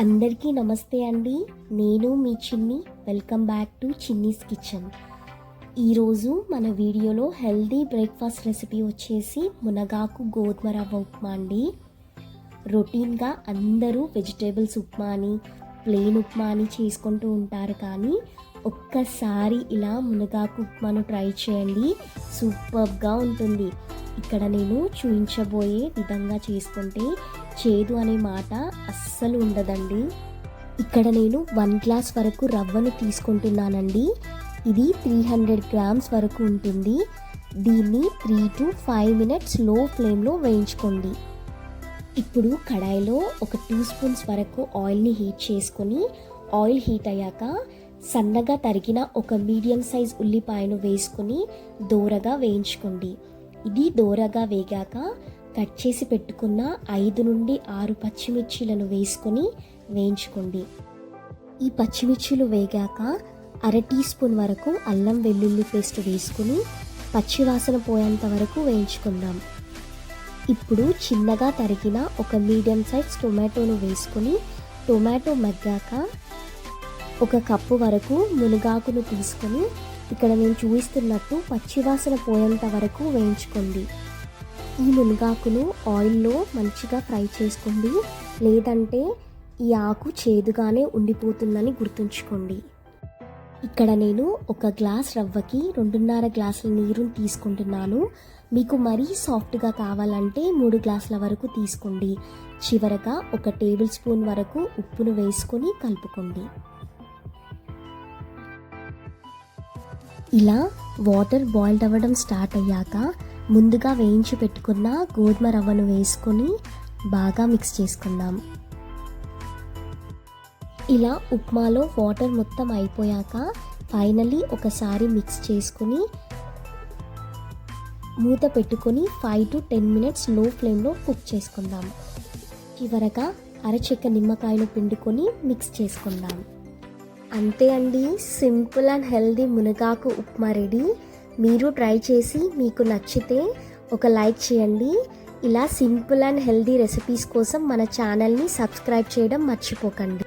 అందరికీ నమస్తే అండి. నేను మీ Chinni. Welcome back to Chinni's kitchen ఈరోజు మన వీడియోలో హెల్దీ బ్రేక్ఫాస్ట్ రెసిపీ వచ్చేసి మునగాకు గోధుమ రవ్వ ఉప్మా అండి. రొటీన్గా అందరూ వెజిటేబుల్స్ ఉప్మా అని ప్లెయిన్ ఉప్మా అని చేసుకుంటూ ఉంటారు కానీ ఒక్కసారి ఇలా మునగాకు ఉప్మాను ట్రై చేయండి. సూపర్గా ఉంటుంది. ఇక్కడ నేను చూపించబోయే విధంగా చేసుకుంటే చేదు అనే మాట అస్సలు ఉండదండి. ఇక్కడ నేను వన్ గ్లాస్ వరకు రవ్వను తీసుకుంటున్నానండి. ఇది త్రీ హండ్రెడ్ గ్రామ్స్ వరకు ఉంటుంది. దీన్ని త్రీ టు ఫైవ్ మినిట్స్లో ఫ్లేమ్లో వేయించుకోండి. ఇప్పుడు కడాయిలో ఒక టూ స్పూన్స్ వరకు ఆయిల్ని హీట్ చేసుకొని ఆయిల్ హీట్ అయ్యాక సన్నగా తరిగిన ఒక మీడియం సైజ్ ఉల్లిపాయను వేసుకొని దోరగా వేయించుకోండి. ఇది దోరగా వేగాక కట్ చేసి పెట్టుకున్న ఐదు నుండి ఆరు పచ్చిమిర్చీలను వేసుకొని వేయించుకోండి. ఈ పచ్చిమిర్చీలు వేగాక అర టీ స్పూన్ వరకు అల్లం వెల్లుల్లి పేస్ట్ వేసుకుని పచ్చివాసన పోయేంత వరకు వేయించుకుందాం. ఇప్పుడు చిన్నగా తరిగిన ఒక మీడియం సైజ్ టొమాటోను వేసుకొని టొమాటో మగ్గాక ఒక కప్పు వరకు మునగాకును తీసుకొని ఇక్కడ నేను చూపిస్తున్నట్టు పచ్చివాసన పోయేంత వరకు వేయించుకోండి. ఈ మునగాకును ఆయిల్లో మంచిగా ఫ్రై చేసుకోండి. లేదంటే ఈ ఆకు చేదుగానే ఉండిపోతుందని గుర్తుంచుకోండి. ఇక్కడ నేను ఒక గ్లాస్ రవ్వకి రెండున్నర గ్లాసుల నీరుని తీసుకుంటున్నాను. మీకు మరీ సాఫ్ట్గా కావాలంటే మూడు గ్లాసుల వరకు తీసుకోండి. చివరగా ఒక టేబుల్ స్పూన్ వరకు ఉప్పును వేసుకొని కలుపుకోండి. ఇలా వాటర్ బాయిల్డ్ అవ్వడం స్టార్ట్ అయ్యాక ముందుగా వేయించి పెట్టుకున్న గోధుమ రవ్వను వేసుకొని బాగా మిక్స్ చేసుకుందాం. ఇలా ఉప్మాలో వాటర్ మొత్తం అయిపోయాక ఫైనల్లీ ఒకసారి మిక్స్ చేసుకుని మూత పెట్టుకొని ఫైవ్ టు టెన్ మినిట్స్లో ఫ్లేమ్లో కుక్ చేసుకుందాం. చివరగా అరచెక్క నిమ్మకాయలు పిండుకొని మిక్స్ చేసుకుందాం. అంతే అండి. సింపుల్ అండ్ హెల్దీ మునగాకు ఉప్మా రెడీ. మీరు ట్రై చేసి మీకు నచ్చితే ఒక లైక్ చేయండి. ఇలా సింపుల్ అండ్ హెల్దీ రెసిపీస్ కోసం మన ఛానల్ని సబ్స్క్రైబ్ చేయడం మర్చిపోకండి.